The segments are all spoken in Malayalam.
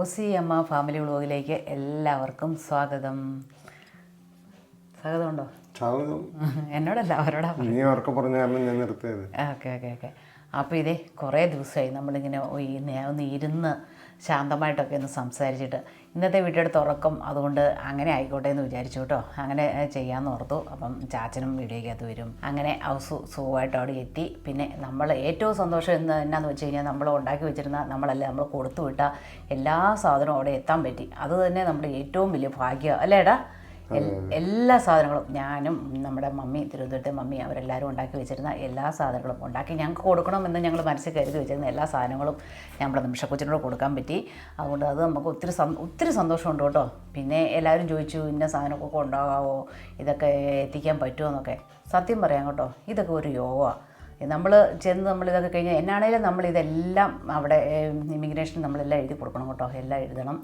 ഒസി അമ്മ ഫാമിലി വ്ളോഗിലേക്ക് എല്ലാവർക്കും സ്വാഗതം. സ്വാഗതമുണ്ടോ? സ്വാഗതം. എന്നോടല്ല അവരോടാ നീ അവർക്ക് പറഞ്ഞ കാരണം ഞാൻ നിർത്തിയത്. Okay okay okay. അപ്പോൾ ഇതേ കുറേ ദിവസമായി നമ്മളിങ്ങനെ ഒന്ന് ഇരുന്ന് ശാന്തമായിട്ടൊക്കെ ഒന്ന് സംസാരിച്ചിട്ട് ഇന്നത്തെ വീഡിയോയുടെ തുറക്കം അതുകൊണ്ട് അങ്ങനെ ആയിക്കോട്ടെ എന്ന് വിചാരിച്ചു കേട്ടോ. അങ്ങനെ ചെയ്യാമെന്ന് ഓർത്തു. അപ്പം ചാച്ചനും വീഡിയോയ്ക്കകത്ത് വരും. അങ്ങനെ ഹൗസ് സുഖമായിട്ട് അവിടെ എത്തി. പിന്നെ നമ്മൾ ഏറ്റവും സന്തോഷം എന്ന് എന്നാന്ന് വെച്ച് കഴിഞ്ഞാൽ നമ്മൾ ഉണ്ടാക്കി വെച്ചിരുന്ന നമ്മളല്ലേ നമ്മൾ കൊടുത്തു വിട്ട എല്ലാ സാധനവും അവിടെ എത്താൻ പറ്റി. അത് തന്നെ നമ്മുടെ ഏറ്റവും വലിയ ഭാഗ്യം. അല്ലേ ഏടാ എൽ- എല്ലാ സാധനങ്ങളും ഞാനും നമ്മുടെ മമ്മി തിരുവനന്തപുരത്തെ മമ്മി അവരെല്ലാവരും ഉണ്ടാക്കി വെച്ചിരുന്ന എല്ലാ സാധനങ്ങളും ഉണ്ടാക്കി ഞങ്ങൾക്ക് കൊടുക്കണമെന്ന് ഞങ്ങൾ മനസ്സിൽ കരുതി വെച്ചിരുന്ന എല്ലാ സാധനങ്ങളും നമ്മുടെ നിമിഷക്കൊച്ചിനോട് കൊടുക്കാൻ പറ്റി. അതുകൊണ്ട് അത് നമുക്ക് ഒത്തിരി ഒത്തിരി സന്തോഷമുണ്ട് കേട്ടോ. പിന്നെ എല്ലാവരും ചോദിച്ചു ഇന്ന സാധനമൊക്കെ ഉണ്ടാകാമോ ഇതൊക്കെ എത്തിക്കാൻ പറ്റുമോ? എന്നൊക്കെ. സത്യം പറയാം കേട്ടോ ഇതൊക്കെ ഒരു യോഗമാണ് നമ്മൾ ചെന്ന് നമ്മൾ ഇതൊക്കെ കഴിഞ്ഞാൽ എന്നാണേലും നമ്മൾ ഇതെല്ലാം അവിടെ ഇമിഗ്രേഷൻ നമ്മളെല്ലാം എഴുതി കൊടുക്കണം കേട്ടോ. എല്ലാം എഴുതണം.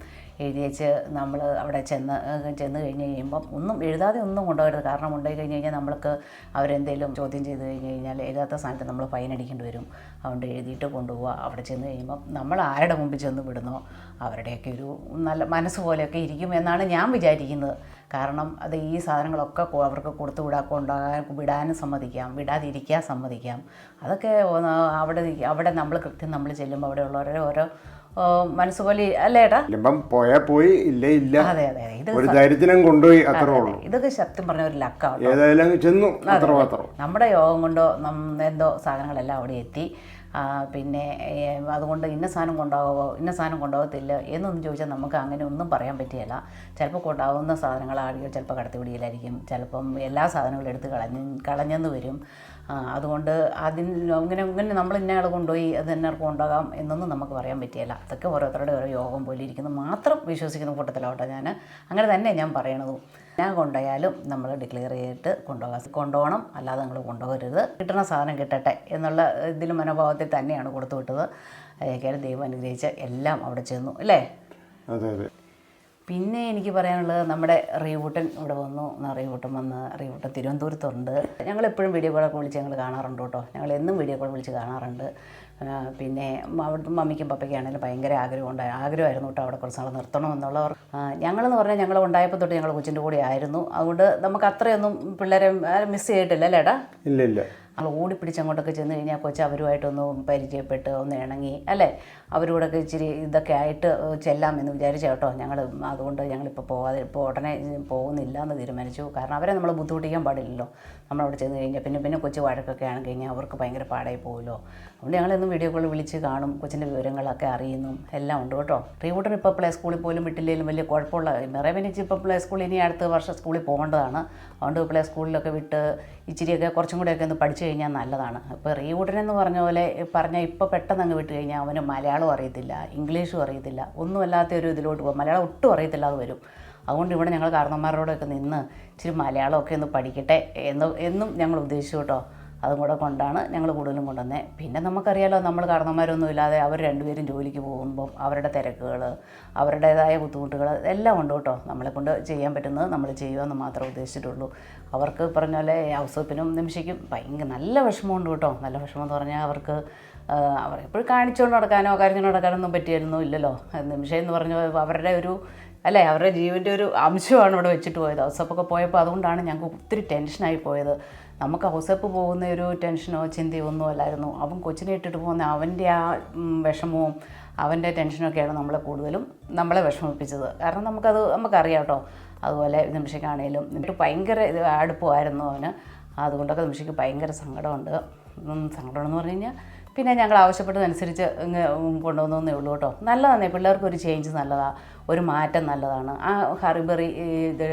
എഴുതി വെച്ച് നമ്മൾ അവിടെ ചെന്ന് ചെന്ന് കഴിഞ്ഞ് കഴിയുമ്പം ഒന്നും എഴുതാതെ ഒന്നും കൊണ്ടുപോകരുത്. കാരണം ഉണ്ടായി കഴിഞ്ഞ് കഴിഞ്ഞാൽ നമ്മൾക്ക് അവരെന്തെങ്കിലും ചോദ്യം ചെയ്ത് കഴിഞ്ഞ് കഴിഞ്ഞാൽ എഴുതാത്ത സ്ഥാനത്ത് നമ്മൾ ഫൈൻ അടിക്കേണ്ടി വരും. അതുകൊണ്ട് എഴുതിയിട്ട് കൊണ്ടുപോവുക. അവിടെ ചെന്ന് കഴിയുമ്പം നമ്മൾ ആരുടെ മുമ്പിൽ ചെന്ന് വിടുന്നോ? അവരുടെയൊക്കെ ഒരു നല്ല മനസ്സ് പോലെയൊക്കെ ഇരിക്കും എന്നാണ് ഞാൻ വിചാരിക്കുന്നത്. കാരണം അത് ഈ സാധനങ്ങളൊക്കെ അവർക്ക് കൊടുത്തു വിടാ കൊണ്ടുപോകാൻ വിടാനും സമ്മതിക്കാം. വിടാതിരിക്കാൻ സമ്മതിക്കാം. അതൊക്കെ അവിടെ അവിടെ നമ്മൾ കൃത്യം നമ്മൾ ചെല്ലുമ്പോൾ അവിടെ ഉള്ളവരുടെ ഓരോ മനസ്സ് പോലെ അല്ലേ ഏട്ടാ? ഇപ്പം പോയാ പോയി ഇല്ല ഇല്ല. അതെ അതെ. ഇത് ഒരു ധൈര്യത്തിനും കൊണ്ടുപോയി അത്രേ ഉള്ളൂ. ഇതൊക്കെ ശക്തി പറഞ്ഞ ഒരു ലക്കാണ് ഏതായാലും ചെന്നു നമ്മുടെ യോഗം കൊണ്ടോ എന്തോ സാധനങ്ങളെല്ലാം അവിടെ എത്തി. പിന്നെ അതുകൊണ്ട് ഇന്ന സാധനം കൊണ്ടാകുമോ ഇന്ന സാധനം കൊണ്ടാകത്തില്ല എന്നൊന്നും ചോദിച്ചാൽ നമുക്ക് അങ്ങനെ ഒന്നും പറയാൻ പറ്റിയല്ല ചിലപ്പോൾ കൊണ്ടാവുന്ന ആളുകൾ ചിലപ്പോൾ കടത്തിവിടിയിലായിരിക്കും. ചിലപ്പം എല്ലാ സാധനങ്ങളും എടുത്ത് കളഞ്ഞ് കളഞ്ഞെന്ന് വരും. അതുകൊണ്ട് അതിന് ഇങ്ങനെ ഇങ്ങനെ നമ്മൾ ഇന്നയാൾ കൊണ്ടുപോയി അത് എന്നാർക്ക് കൊണ്ടുപോകാം എന്നൊന്നും നമുക്ക് പറയാൻ പറ്റിയല്ല. അതൊക്കെ ഓരോരുത്തരുടെ ഓരോ യോഗം പോലെ ഇരിക്കുന്നു. മാത്രം വിശ്വസിക്കുന്ന കൂട്ടത്തിലോട്ടോ ഞാൻ അങ്ങനെ തന്നെ ഞാൻ പറയണതും. ഞാൻ കൊണ്ടുപോയാലും നമ്മൾ ഡിക്ലെയർ ചെയ്തിട്ട് കൊണ്ടുപോകാം. കൊണ്ടുപോകണം അല്ലാതെ നിങ്ങൾ കൊണ്ടുപോകരുത്. കിട്ടുന്ന സാധനം കിട്ടട്ടെ എന്നുള്ള ഇതിൽ മനോഭാവത്തിൽ തന്നെയാണ് കൊടുത്തു വിട്ടത്. ഏക്കാലും ദൈവം അനുഗ്രഹിച്ച് എല്ലാം അവിടെ ചെന്നു അല്ലേ? അതെ അതെ. പിന്നെ എനിക്ക് പറയാനുള്ളത് നമ്മുടെ റീവൂട്ടൻ ഇവിടെ വന്നു. റീവൂട്ടൻ വന്ന് റീവൂട്ടൻ തിരുവനന്തപുരത്തുണ്ട്. ഞങ്ങൾ എപ്പോഴും വീഡിയോ കോളൊക്കെ വിളിച്ച് ഞങ്ങൾ കാണാറുണ്ട് കേട്ടോ. ഞങ്ങൾ എന്നും വീഡിയോ കോൾ വിളിച്ച് കാണാറുണ്ട്. പിന്നെ അവിടുത്തെ മമ്മിക്കും പപ്പയ്ക്കാണെങ്കിലും ഭയങ്കര ആഗ്രഹമുണ്ട് ആഗ്രഹമായിരുന്നു കേട്ടോ അവിടെ കുറച്ച് നാൾ നിർത്തണമെന്നുള്ളവർ ഞങ്ങളെന്ന് പറഞ്ഞാൽ ഞങ്ങൾ ഉണ്ടായപ്പോൾ തൊട്ട് ഞങ്ങൾ കൊച്ചിന്റെ കൂടെ ആയിരുന്നു. അതുകൊണ്ട് നമുക്ക് അത്രയൊന്നും പിള്ളേരെ മിസ് ചെയ്തിട്ടില്ല അല്ലേടാ ഇല്ല ഇല്ല. നമ്മൾ ഓടിപ്പിടിച്ച് അങ്ങോട്ടൊക്കെ ചെന്ന് കഴിഞ്ഞാൽ കൊച്ചു അവരുമായിട്ടൊന്ന് പരിചയപ്പെട്ട് ഒന്ന് ഇണങ്ങി അല്ലേ? അവരോടൊക്കെ ഇച്ചിരി ഇതൊക്കെ ആയിട്ട് ചെല്ലാമെന്ന് വിചാരിച്ച കേട്ടോ. ഞങ്ങൾ അതുകൊണ്ട് ഞങ്ങളിപ്പോൾ പോകാതെ ഇപ്പോൾ ഉടനെ പോകുന്നില്ല എന്ന് തീരുമാനിച്ചു. കാരണം അവരെ നമ്മൾ ബുദ്ധിമുട്ടിക്കാൻ പാടില്ലല്ലോ. നമ്മളവിടെ ചെന്ന് കഴിഞ്ഞാൽ പിന്നെ പിന്നെ കൊച്ചു വഴക്കൊക്കെ ആണെങ്കിൽ കഴിഞ്ഞാൽ അവർക്ക് ഭയങ്കര പാടായി പോകുമല്ലോ അതുകൊണ്ട് ഞങ്ങളെന്നും വീഡിയോ കോൾ വിളിച്ച് കാണും കൊച്ചിന്റെ വിവരങ്ങളൊക്കെ അറിയുന്നു എല്ലാം ഉണ്ട് കേട്ടോ. റീവൂട്ടർ ഇപ്പോൾ പ്ലേ സ്കൂളിൽ പോലും വിട്ടില്ലെങ്കിലും വലിയ കുഴപ്പമുള്ള നിറവിനിച്ച് ഇപ്പോൾ പ്ലേ സ്കൂളിൽ ഇനി അടുത്ത വർഷം സ്കൂളിൽ പോകേണ്ടതാണ്. അതുകൊണ്ട് പ്ലേ സ്കൂളിലൊക്കെ വിട്ട് ഇച്ചിരിയൊക്കെ കുറച്ചും കൂടെയൊക്കെ ഒന്ന് പഠിച്ചു കഴിഞ്ഞാൽ നല്ലതാണ്. ഇപ്പോൾ റീവൂട്ടനെന്ന് പറഞ്ഞ പോലെ പറഞ്ഞാൽ ഇപ്പോൾ പെട്ടെന്ന് അങ്ങ് വിട്ട് കഴിഞ്ഞാൽ അവന് മലയാളം അറിയത്തില്ല ഇംഗ്ലീഷും അറിയത്തില്ല ഒന്നും അല്ലാത്ത ഒരു ഇതിലോട്ട് പോകും. മലയാളം ഒട്ടും അറിയത്തില്ലാതെ വരും. അതുകൊണ്ട് ഇവിടെ ഞങ്ങൾ കാരണന്മാരോടൊക്കെ നിന്ന് ഇച്ചിരി മലയാളമൊക്കെ ഒന്ന് പഠിക്കട്ടെ എന്ന് എന്നും ഞങ്ങൾ ഉദ്ദേശിച്ചു കേട്ടോ. അതും കൂടെ കൊണ്ടാണ് ഞങ്ങൾ കൂടുതലും കൊണ്ടുവന്നത് പിന്നെ നമുക്കറിയാലോ നമ്മൾ കാരണന്മാരൊന്നും ഇല്ലാതെ അവർ രണ്ടുപേരും ജോലിക്ക് പോകുമ്പം അവരുടെ തിരക്കുകൾ അവരുടേതായ ബുദ്ധിമുട്ടുകൾ എല്ലാം ഉണ്ട് കേട്ടോ. നമ്മളെ കൊണ്ട് ചെയ്യാൻ പറ്റുന്നത് നമ്മൾ ചെയ്യുമെന്ന് മാത്രമേ ഉദ്ദേശിച്ചിട്ടുള്ളൂ. അവർക്ക് പറഞ്ഞ പോലെ ഔസപ്പിനും നിമിഷയ്ക്കും ഭയങ്കര നല്ല വിഷമമുണ്ട് കേട്ടോ. നല്ല വിഷമം എന്ന് പറഞ്ഞാൽ അവർക്ക് അവർ എപ്പോഴും കാണിച്ചുകൊണ്ട് നടക്കാനോ കരഞ്ഞു നടക്കാനൊന്നും പറ്റിയായിരുന്നു ഇല്ലല്ലോ. നിമിഷം എന്ന് പറഞ്ഞ അവരുടെ ഒരു അല്ലേ അവരുടെ ജീവന്റെ ഒരു അംശമാണ് ഇവിടെ വെച്ചിട്ട് പോയത്. ഔസപ്പൊക്കെ പോയപ്പോൾ അതുകൊണ്ടാണ് ഞങ്ങൾക്ക് ഒത്തിരി ടെൻഷനായി പോയത്. നമുക്ക് ഹൗസപ്പ് പോകുന്ന ഒരു ടെൻഷനോ ചിന്തയോ ഒന്നും അല്ലായിരുന്നു. അവൻ കൊച്ചിനെ ഇട്ടിട്ട് പോകുന്ന അവന്റെ ആ വിഷമവും അവന്റെ ടെൻഷനൊക്കെയാണ് നമ്മളെ കൂടുതലും നമ്മളെ വിഷമിപ്പിച്ചത്. കാരണം നമുക്കത് നമുക്കറിയാം കേട്ടോ. അതുപോലെ നിമിഷക്കാണേലും എന്നിട്ട് ഭയങ്കര ഇത് അടുപ്പമായിരുന്നു അവന്. അതുകൊണ്ടൊക്കെ നിമിഷയ്ക്ക് ഭയങ്കര സങ്കടമുണ്ട്. സങ്കടമെന്ന് പറഞ്ഞു കഴിഞ്ഞാൽ പിന്നെ ഞങ്ങൾ ആവശ്യപ്പെട്ടതനുസരിച്ച് ഇങ്ങ് കൊണ്ടുവന്നേ ഉള്ളൂ കേട്ടോ. നല്ലതാണ് പിള്ളേർക്ക് ഒരു ചേഞ്ച് നല്ലതാണ് ഒരു മാറ്റം നല്ലതാണ്. ആ ഹറിബറി ഇത്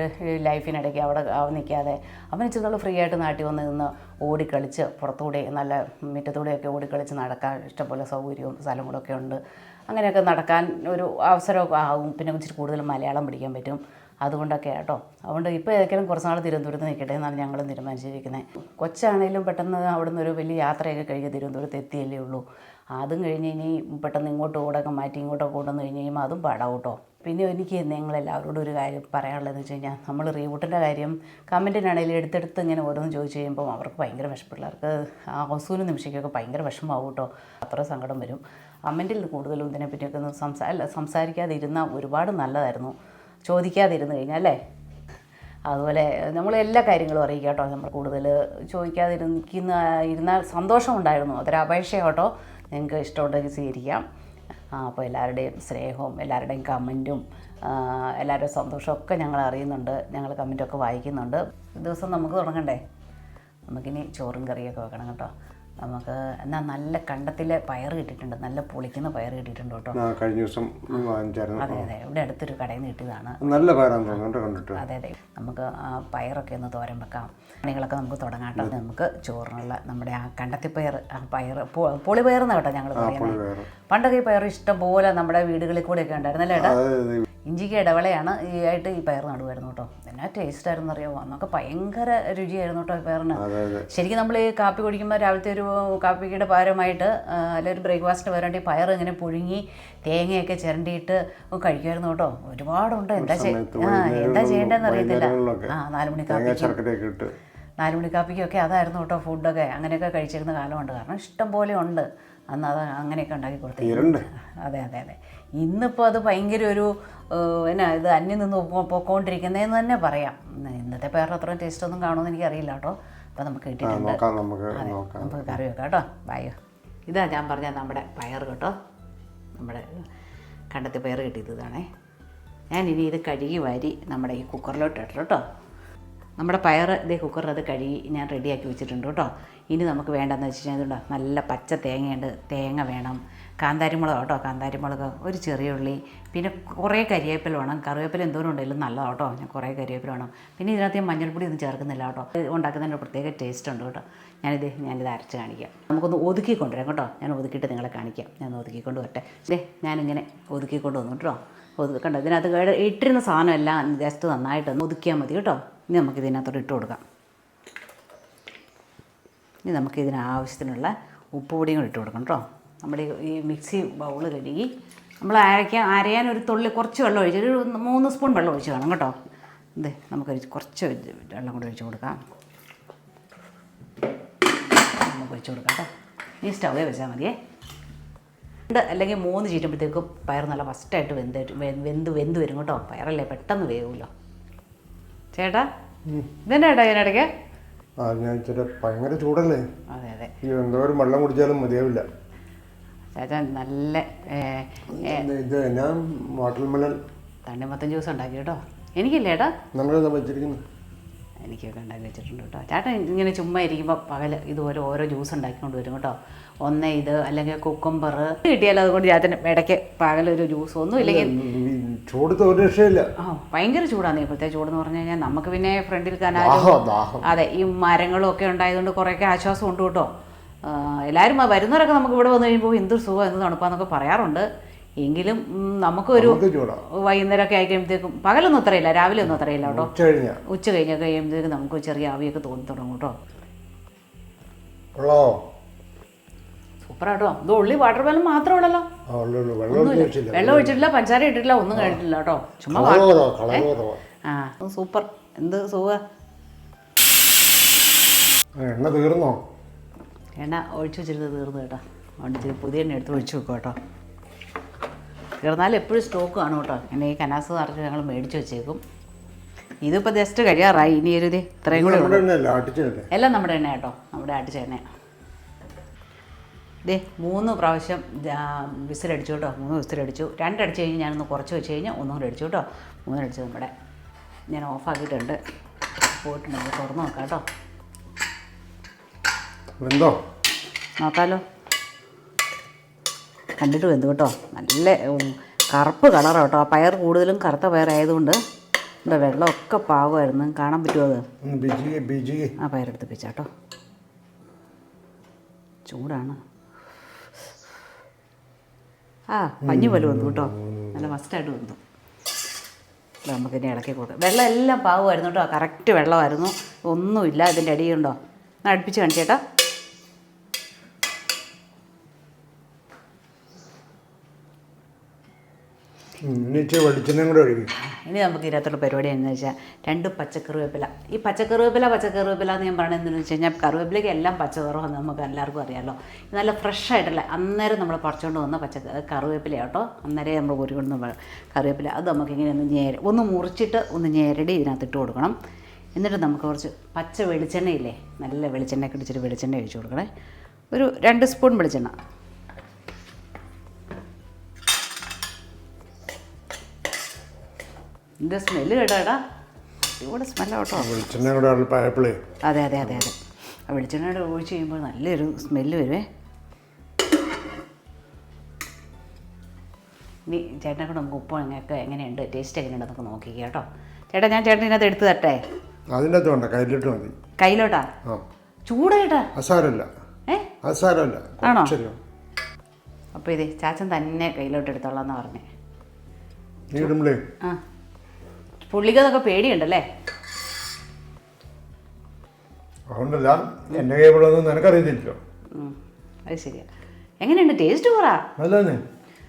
ലൈഫിനിടയ്ക്ക് അവിടെ അവ നിൽക്കാതെ അവൻ ഇച്ചിരി ഫ്രീ ആയിട്ട് നാട്ടിൽ വന്ന് നിന്ന് ഓടിക്കളിച്ച് പുറത്തൂടെ നല്ല മുറ്റത്തൂടെയൊക്കെ ഓടിക്കളിച്ച് നടക്കാൻ ഇഷ്ടംപോലെ സൗകര്യവും സ്ഥലങ്ങളൊക്കെ ഉണ്ട്. അങ്ങനെയൊക്കെ നടക്കാൻ ഒരു അവസരമൊക്കെ ആകും പിന്നെ ഇച്ചിരി കൂടുതൽ മലയാളം പഠിക്കാൻ പറ്റും. അതുകൊണ്ടൊക്കെ കേട്ടോ അതുകൊണ്ട് ഇപ്പോൾ ഏതെങ്കിലും കുറച്ച് നാൾ തിരുവനന്തപുരത്ത് നിൽക്കട്ടെ എന്നാണ് ഞങ്ങൾ തീരുമാനിച്ചിരിക്കുന്നത് കൊച്ചാണേലും പെട്ടെന്ന് അവിടെ നിന്ന് ഒരു വലിയ യാത്രയൊക്കെ കഴിഞ്ഞ് തിരുവനന്തപുരത്ത് എത്തിയല്ലേ ഉള്ളൂ. അതും കഴിഞ്ഞ് ഇനി പെട്ടെന്ന് ഇങ്ങോട്ട് കൂടെയൊക്കെ മാറ്റി ഇങ്ങോട്ടൊക്കെ കൊണ്ടുവന്ന് കഴിഞ്ഞ് കഴിയുമ്പോൾ അതും പാടാവും കേട്ടോ പിന്നെ എനിക്ക് നിങ്ങളെല്ലാവരോടും ഒരു കാര്യം പറയാനുള്ളതെന്ന് വെച്ച് കഴിഞ്ഞാൽ നമ്മൾ റീബൂട്ടിന്റെ കാര്യം കമന്റിനാണെങ്കിലും എടുത്തെടുത്ത് ഇങ്ങനെ ഓരോന്ന് ചോദിച്ചു കഴിയുമ്പോൾ അവർക്ക് ഭയങ്കര വിഷം ആ ഹൊസൂനും നിമിഷയ്ക്കൊക്കെ ഭയങ്കര വിഷമമാവും കേട്ടോ. അത്ര സങ്കടം വരും. കമന്റിൽ കൂടുതലും ഇതിനെപ്പറ്റിയൊക്കെ ഒന്ന് സംസാ അല്ല സംസാരിക്കാതിരുന്നാൽ ഒരുപാട് നല്ലതായിരുന്നു. ചോദിക്കാതിരുന്ന് കഴിഞ്ഞാൽ അല്ലേ? അതുപോലെ നമ്മൾ എല്ലാ കാര്യങ്ങളും അറിയിക്കുക കേട്ടോ. നമ്മൾ കൂടുതൽ ചോദിക്കാതിരിക്കുന്ന ഇരുന്നാൽ സന്തോഷമുണ്ടായിരുന്നു അതൊരു അപേക്ഷ കേട്ടോ. നിങ്ങൾക്ക് ഇഷ്ടമുണ്ടെങ്കിൽ സ്വീകരിക്കാം. അപ്പോൾ എല്ലാവരുടെയും സ്നേഹവും എല്ലാവരുടെയും കമന്റും എല്ലാവരുടെയും സന്തോഷമൊക്കെ ഞങ്ങൾ അറിയുന്നുണ്ട്. ഞങ്ങൾ കമന്റൊക്കെ വായിക്കുന്നുണ്ട്. ദിവസം നമുക്ക് തുടങ്ങണ്ടേ? നമുക്കിനി ചോറും കറിയൊക്കെ വെക്കണം കേട്ടോ. നമുക്ക് എന്നാൽ നല്ല കണ്ടത്തിലെ പയർ കിട്ടിയിട്ടുണ്ട്. നല്ല പൊളിക്കുന്ന പയർ കിട്ടിയിട്ടുണ്ട് കേട്ടോ. കഴിഞ്ഞ ദിവസം അതെ അതെ. ഇവിടെ അടുത്തൊരു കടയിൽ നിന്ന് കിട്ടിയതാണ്. നല്ല പയറാണ് അതെ അതെ. നമുക്ക് ആ പയറൊക്കെ ഒന്ന് തോരൻ വെക്കാം. പണികളൊക്കെ നമുക്ക് തുടങ്ങാം കേട്ടോ. നമുക്ക് ചോറിനുള്ള നമ്മുടെ ആ കണ്ടത്തി പയർ ആ പയർ പൊളിപയർ എന്നാ കേട്ടോ ഞങ്ങൾ പറയുന്നത് പണ്ടൊക്കെ ഈ പയർ ഇഷ്ടം പോലെ നമ്മുടെ വീടുകളിൽ കൂടെയൊക്കെ ഉണ്ടായിരുന്നല്ലേ ഏട്ടാ? ഇഞ്ചിക്ക് ഇടവേളയാണ് ഈ ആയിട്ട് ഈ പയർ നടുവായിരുന്നു കേട്ടോ. എന്നാ ടേസ്റ്റ് ആയിരുന്നു അറിയാമോ അന്നൊക്കെ ഭയങ്കര രുചിയായിരുന്നു കേട്ടോ ഈ പയറിന്. ശരിക്കും നമ്മൾ ഈ കാപ്പി കുടിക്കുമ്പോൾ രാവിലത്തെ ഒരു കാപ്പിയുടെ പകരമായിട്ട് ആ, അല്ലെങ്കിൽ ഒരു ബ്രേക്ക്ഫാസ്റ്റ് ഈ പയർ ഇങ്ങനെ പുഴുങ്ങി തേങ്ങയൊക്കെ ചിരണ്ടിയിട്ട് കഴിക്കുമായിരുന്നു കേട്ടോ. ഒരുപാടുണ്ട്. എന്താ എന്താ ചെയ്യേണ്ടതെന്ന് അറിയത്തില്ല. ആ നാല് മണി തേങ്ങ കാപ്പിക്ക്. ശർക്കരയൊക്കെ ഇട്ട്. നാല് മണിക്കാപ്പിക്കൊക്കെ അതായിരുന്നു കേട്ടോ ഫുഡൊക്കെ അങ്ങനെയൊക്കെ കഴിച്ചിരുന്ന കാലമുണ്ട്. കാരണം ഇഷ്ടം പോലെ ഉണ്ട്. അന്ന് അത് അങ്ങനെയൊക്കെ ഉണ്ടാക്കി കൊടുത്തു അതെ അതെ അതെ. ഇന്നിപ്പോൾ അത് ഭയങ്കര ഒരു എന്നാ ഇത് അന്യം നിന്ന് പോയിക്കൊണ്ടിരിക്കുന്നതെന്ന് തന്നെ പറയാം. ഇന്നത്തെ പേരുടെ അത്രയും ടേസ്റ്റ് ഒന്നും കാണുമെന്ന് എനിക്കറിയില്ല കേട്ടോ. അപ്പോൾ നമുക്ക് കിട്ടിയിട്ടുണ്ട്. നമുക്ക് കറി വെക്കാം കേട്ടോ. ബായോ ഇതാ ഞാൻ പറഞ്ഞ നമ്മുടെ പയർ കേട്ടോ. നമ്മുടെ കണ്ടത്തി പയർ കിട്ടിയത് ഇതാണേ. ഞാൻ ഇനി ഇത് കഴുകി വാരി നമ്മുടെ ഈ കുക്കറിലോട്ട് ഇട്ടു കേട്ടോ. നമ്മുടെ പയർ ഇതേ കുക്കറിൽ അത് കഴുകി ഞാൻ റെഡിയാക്കി വെച്ചിട്ടുണ്ട് കേട്ടോ. ഇനി നമുക്ക് വേണ്ടതെന്ന് വെച്ച് കഴിഞ്ഞാൽ നല്ല പച്ച തേങ്ങയുണ്ട്. തേങ്ങ വേണം. കാന്താരിമുളക് കേട്ടോ. കാന്താരിമുളക് ഒരു ചെറിയ ഉള്ളി പിന്നെ കുറേ കരിവേപ്പില വേണം. കറിവേപ്പില എന്തോരം ഉണ്ടെങ്കിലും നല്ലതാണ് കേട്ടോ. ഞാൻ കുറേ കരിവേപ്പില വേണം. പിന്നെ ഇതിനകത്ത് മഞ്ഞൾപ്പൊടി ഒന്നും ചേർക്കുന്നില്ല കേട്ടോ. ഒരു പ്രത്യേക ടേസ്റ്റ് ഉണ്ട് കേട്ടോ. ഞാനിത് ഞാനിത് അരച്ച് കാണിക്കാം. നമുക്കൊന്ന് ഒതുക്കി കൊണ്ടുവരാം കേട്ടോ. ഞാൻ ഒതുക്കിയിട്ട് നിങ്ങളെ കാണിക്കാം. ഞാൻ ഒതുക്കിക്കൊണ്ട് വരട്ടെ ഇതേ ഞാനിങ്ങനെ ഒതുക്കിക്കൊണ്ട് കൊണ്ടുവന്നു കേട്ടോ. ഒതു കണ്ടോ ഇതിനകത്ത് ഇട്ടിരുന്ന സാധനമല്ല ജസ്റ്റ് നന്നായിട്ടൊന്ന് ഒതുക്കിയാൽ മതി കേട്ടോ. ഇനി നമുക്ക് ഇതിനകത്തോട്ട് ഇട്ട് കൊടുക്കാം. ഇനി നമുക്ക് ഇതിന് ആവശ്യത്തിനുള്ള ഉപ്പ് പൊടിയും കൂടി ഇട്ട് കൊടുക്കണം കേട്ടോ. നമ്മുടെ ഈ- മിക്സി ബൗൾ കഴുകി നമ്മൾ അരയ്ക്കാൻ അരയാൻ ഒരു തുള്ളി കുറച്ച് വെള്ളം ഒഴിച്ച് ഒരു മൂന്ന് സ്പൂൺ വെള്ളം ഒഴിച്ച് വേണം കേട്ടോ. ഇത് നമുക്ക് കുറച്ച് വെള്ളം കൂടി ഒഴിച്ച് കൊടുക്കാം. നമുക്ക് ഒഴിച്ച് കൊടുക്കാം കേട്ടോ. ഈ സ്റ്റവേ വെച്ചാൽ മതിയേ. രണ്ട് അല്ലെങ്കിൽ മൂന്ന് ചീറ്റുമ്പോഴത്തേക്കും പയർ നല്ല ഫസ്റ്റായിട്ട് വെന്ത് വെന്ത് വെന്ത് വരും കേട്ടോ. പയറല്ലേ പെട്ടെന്ന് വേവുമല്ലോ ചേട്ടാ ഇതെന്നാ ചേട്ടാ ഇതിനിടയ്ക്ക് ആ ഞാൻ ഇച്ചിരി ഭയങ്കര ചൂടല്ലേ? അതെ അതെ. ഈ എന്തോരം വെള്ളം കുടിച്ചാലും മതിയാവില്ല. ചേട്ടാ നല്ല ഇത് ഞാൻ വാട്ടർ മെലൺ? തണ്ണിമത്തൻ ജ്യൂസ് ഉണ്ടാക്കി കേട്ടോ. എനിക്കില്ലേ ഏട്ടാ? നമ്മളെന്താ വെച്ചിരിക്കുന്നത് എനിക്കൊക്കെ ഉണ്ടാക്കി വെച്ചിട്ടുണ്ട് കേട്ടോ. ചേട്ടൻ ഇങ്ങനെ ചുമ്മാ ഇരിക്കുമ്പോൾ പകൽ ഇതുപോലെ ഓരോ ജ്യൂസ് ഉണ്ടാക്കിക്കൊണ്ട് വരും കേട്ടോ. ഒന്ന് ഇത് അല്ലെങ്കിൽ കുക്കുംബർ കിട്ടിയാൽ അതുകൊണ്ട് ചാത്തന് ഇടയ്ക്ക് പകലൊരു ജ്യൂസ് ഒന്നും ഇല്ലെങ്കിൽ ചൂട് രക്ഷയില്ല. ആ ഭയങ്കര ചൂടാണ് ഇപ്പോഴത്തെ ചൂടെന്ന് പറഞ്ഞു കഴിഞ്ഞാൽ നമുക്ക് പിന്നെ ഫ്രണ്ടിൽ കനാലും അതെ ഈ മരങ്ങളും ഒക്കെ ഉണ്ടായതുകൊണ്ട് കുറേയൊക്കെ ആശ്വാസം ഉണ്ട് കേട്ടോ. എല്ലാവരും വരുന്നവരൊക്കെ നമുക്ക് ഇവിടെ വന്നു കഴിയുമ്പോൾ എന്ത് സുഖം എന്ത് തണുപ്പാന്നൊക്കെ പറയാറുണ്ട്. എങ്കിലും നമുക്കൊരു വൈകുന്നേരമൊക്കെ ആയി കഴിയുമ്പോഴത്തേക്കും പകലൊന്നും അത്രയില്ല രാവിലെ ഒന്നും അത്രയില്ല കേട്ടോ. ഉച്ച കഴിഞ്ഞാ. ഉച്ച കഴിഞ്ഞൊക്കെ കഴിയുമ്പോഴത്തേക്കും നമുക്ക് ചെറിയ ആവിയൊക്കെ തോന്നി തുടങ്ങും കേട്ടോ. സൂപ്പറാട്ടോ. ഇത് ഉള്ളി വാട്ടർ മെലൺ മാത്രമേ ഉള്ളല്ലോ. ആ ഉള്ളു ഉള്ളു. വെള്ളം ഒഴിച്ചിട്ടില്ല പഞ്ചാര ഇട്ടിട്ടില്ല ഒന്നും കഴിച്ചിട്ടില്ല കേട്ടോ. ചുമ്മാ ആ സൂപ്പർ. എന്ത് സുഖ എണ്ണ തീർന്നോ? എണ്ണ ഒഴിച്ചു വെച്ചിരുന്നത് തീർന്നു കേട്ടോ. അതുകൊണ്ട് ഇച്ചിരി പുതിയ എണ്ണ എടുത്ത് ഒഴിച്ചു വെക്കും കേട്ടോ. തീർന്നാലും എപ്പോഴും സ്റ്റോക്ക് കാണും കേട്ടോ. എന്നെ ഈ കനാസ് നിറച്ച് ഞങ്ങൾ മേടിച്ചു വെച്ചേക്കും. ഇതിപ്പോൾ ജസ്റ്റ് കഴിയാറായി. ഇനി ഒരു ഇത് ഇത്രയും കൂടെ എല്ലാം നമ്മുടെ എണ്ണ കേട്ടോ. നമ്മുടെ ആട്ടിച്ച എണ്ണ ദേ മൂന്ന് പ്രാവശ്യം വിസിലടിച്ചു കേട്ടോ. മൂന്ന് വിസിലടിച്ചു. രണ്ടടിച്ച് കഴിഞ്ഞ് ഞാനൊന്ന് കുറച്ച് വെച്ച് കഴിഞ്ഞാൽ ഒന്നും കൂടെ അടിച്ചു കേട്ടോ. മൂന്നടിച്ച് നമ്മുടെ ഞാൻ ഓഫാക്കിയിട്ടുണ്ട്. പോയിട്ടുണ്ടെങ്കിൽ തുറന്ന് നോക്കാം കേട്ടോ. വെന്തോ? നോക്കാലോ. കണ്ടിട്ട് വെന്തു കേട്ടോ. നല്ല കറുപ്പ് കളറാണ് കേട്ടോ. ആ പയർ കൂടുതലും കറുത്ത പയറായതുകൊണ്ട് ഇവിടെ വെള്ളമൊക്കെ പാകമായിരുന്നു. കാണാൻ പറ്റുമോ അത്? ഒന്ന് ബിജി ബിജി. ആ പയറെടുത്ത് പിച്ചാട്ടോ ചൂടാണ്. ആ പഞ്ഞു പോലെ വന്നു കേട്ടോ. നല്ല മസ്റ്റായിട്ട് വന്നു. നമുക്ക് നമുക്കിനി ഇളക്കി കൊടുക്കാം. വെള്ളം എല്ലാം പാവമായിരുന്നു കേട്ടോ. കറക്റ്റ് വെള്ളമായിരുന്നു. ഒന്നുമില്ല ഇതിന്റെ അടിയുണ്ടോ അടുപ്പിച്ച് കാണിച്ചേട്ടാ ഉം, ഇനി ഇനി നമുക്ക് ഇതിനകത്തുള്ള പരിപാടി എന്ന് വെച്ചാൽ രണ്ട് പച്ചക്കറിവേപ്പില. ഈ പച്ചക്കറിവേപ്പില പച്ചക്കറിവേപ്പില എന്ന് ഞാൻ പറയുന്നത് എന്താണെന്ന് വെച്ച് കഴിഞ്ഞാൽ കറിവേപ്പിലേക്ക് എല്ലാം പച്ചക്കറവെന്ന് നമുക്ക് എല്ലാവർക്കും അറിയാമല്ലോ നല്ല ഫ്രഷ് ആയിട്ടുള്ള അന്നേരം നമ്മൾ പറിച്ചുകൊണ്ട് വന്ന പച്ച കറിവേപ്പില കേട്ടോ. അന്നേരം നമ്മൾ ഒരുകൊണ്ടുന്ന കറിവേപ്പില. അത് നമുക്ക് ഇങ്ങനെ ഒന്ന് ഞേര ഒന്ന് മുറിച്ചിട്ട് ഒന്ന് ഞേരടി ഇതിനകത്ത് ഇട്ട് കൊടുക്കണം. എന്നിട്ട് നമുക്ക് കുറച്ച് പച്ച വെളിച്ചെണ്ണയില്ലേ നല്ല വെളിച്ചെണ്ണയൊക്കെ ഇടിച്ചിട്ട് വെളിച്ചെണ്ണ ഒഴിച്ച് കൊടുക്കണേ. ഒരു രണ്ട് സ്പൂൺ വെളിച്ചെണ്ണ. ഇതിന്റെ സ്മെല്ല് കേട്ടാ. ഇവിടെ സ്മെല്ല് കേട്ടോ. വെളിച്ചെണ്ണയും കൂടെ അല്പമായപ്പോഴേ അതെ അതെ അതെ അതെ. ആ വെളിച്ചെണ്ണയുടെ ഒഴിച്ച് കഴിയുമ്പോൾ നല്ലൊരു സ്മെല്ല് വരുവേ. ഇനി ചേട്ടനെ കൂടെ നമുക്ക് ഉപ്പ് അങ്ങനെയൊക്കെ എങ്ങനെയുണ്ട്? ടേസ്റ്റ് എങ്ങനെയുണ്ട് നമുക്ക് നോക്കി കേട്ടോ. ചേട്ടാ ഞാൻ ചേട്ടൻ ഇതിനകത്ത് എടുത്ത് തട്ടെ അതിന്റെ അകത്ത് വേണ്ട കയ്യിലിട്ട് മതി. കയ്യിലോട്ടാ? ചൂടായിട്ടാ അസാരല്ല. അസാരല്ല. ആണോ? അപ്പോൾ ഇതേ ചാച്ചൻ തന്നെ കയ്യിലോട്ട് എടുത്തോളാം എന്നാ പറഞ്ഞേ ആ. പുള്ളിക്കതൊക്കെ പേടിയുണ്ടല്ലേ? അതുകൊണ്ടല്ല എന്റെ കൈവിടുന്നത് നിനക്കറിയത്തില്ലോ അത് ശരിയാ. എങ്ങനെയുണ്ട്? ടേസ്റ്റ് പറ. നല്ലതന്നെ.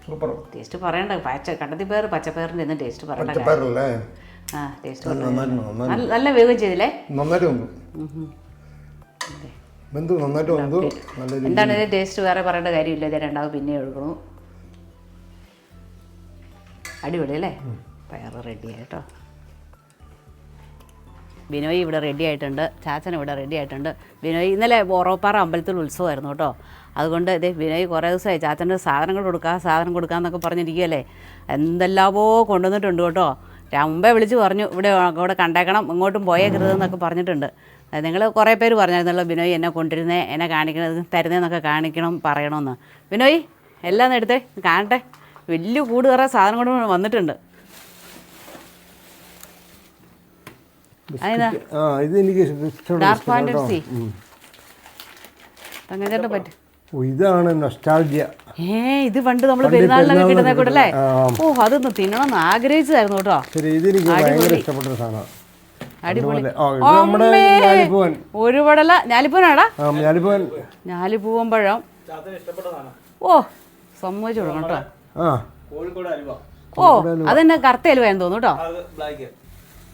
സൂപ്പർ. ടേസ്റ്റ് പറയണ്ട പച്ച കണ്ടത്തിപ്പയർ പച്ചപ്പയറിന്റെ ഒന്നും ടേസ്റ്റ് പറയണ്ട. പച്ചപ്പയറല്ലേ? ആ ടേസ്റ്റ് നല്ല വേഗം ചെയ്തില്ലേ? നന്നായിട്ട് വന്നു. ബന്ധു നന്നായിട്ട് വന്നു. എന്താണ് ഇതിന്റെ ടേസ്റ്റ്? വേറെ പറയേണ്ട കാര്യമില്ല. ഇത് രണ്ടാമത് പിന്നെ ഒഴുകണു അടിപൊളി അല്ലേ? പയർ റെഡി ആയിട്ടോ ബിനോയ് ഇവിടെ റെഡി ആയിട്ടുണ്ട്. ചാച്ചൻ ഇവിടെ റെഡി ആയിട്ടുണ്ട്. ബിനോയ് ഇന്നലെ ഓറോപ്പാറ അമ്പലത്തിൽ ഉത്സവമായിരുന്നു കേട്ടോ. അതുകൊണ്ട് ഇതേ ബിനോയ് കുറേ ദിവസമായി ചാച്ചന്റെ സാധനങ്ങൾ കൊടുക്കുക സാധനം കൊടുക്കുക എന്നൊക്കെ പറഞ്ഞിരിക്കുകയല്ലേ. എന്തെല്ലാമോ കൊണ്ടുവന്നിട്ടുണ്ട് കേട്ടോ. മുമ്പേ വിളിച്ച് പറഞ്ഞു ഇവിടെ ഇവിടെ കണ്ടേക്കണം ഇങ്ങോട്ടും പോയേക്കരുത് എന്നൊക്കെ പറഞ്ഞിട്ടുണ്ട്. നിങ്ങൾ കുറേ പേര് പറഞ്ഞായിരുന്നല്ലോ ബിനോയ് എന്നെ കൊണ്ടിരുന്നേ എന്നെ കാണിക്കണത് തരുന്നതെന്നൊക്കെ കാണിക്കണം പറയണമെന്ന്. ബിനോയ് എല്ലാം എടുത്തേ കാണട്ടെ. വലിയ കൂട് കുറേ സാധനം കൊണ്ട് വന്നിട്ടുണ്ട്. ആ ഇത് എനിക്ക് പറ്റും. ഇതാണ് നൊസ്റ്റാൾജിയ ഏ ഇത് പണ്ട് നമ്മൾ പെരുന്നാളിനൊക്കെ കിട്ടുന്ന കൂടല്ലേ. ഓ അതൊന്ന് തിന്നണമെന്ന് ആഗ്രഹിച്ചതായിരുന്നു കേട്ടോ. ശരി ഇതെനിക്ക് ഭയങ്കര ഇഷ്ടപ്പെട്ട സാധനമാണ്. അടിപൊളി. ഒരു പടല ഞാലിപ്പൂനാടാ ആ ഞാലിപ്പൂവൻ. ഞാലിപ്പൂവമ്പഴം. ഓ സമ്മതിച്ചു കൊടുക്കണം കേട്ടോ ഓ അതെന്നെ കറുത്ത അലുവായെന്ന് തോന്നുന്നു കേട്ടോ. അത് ബ്ലാക്ക്.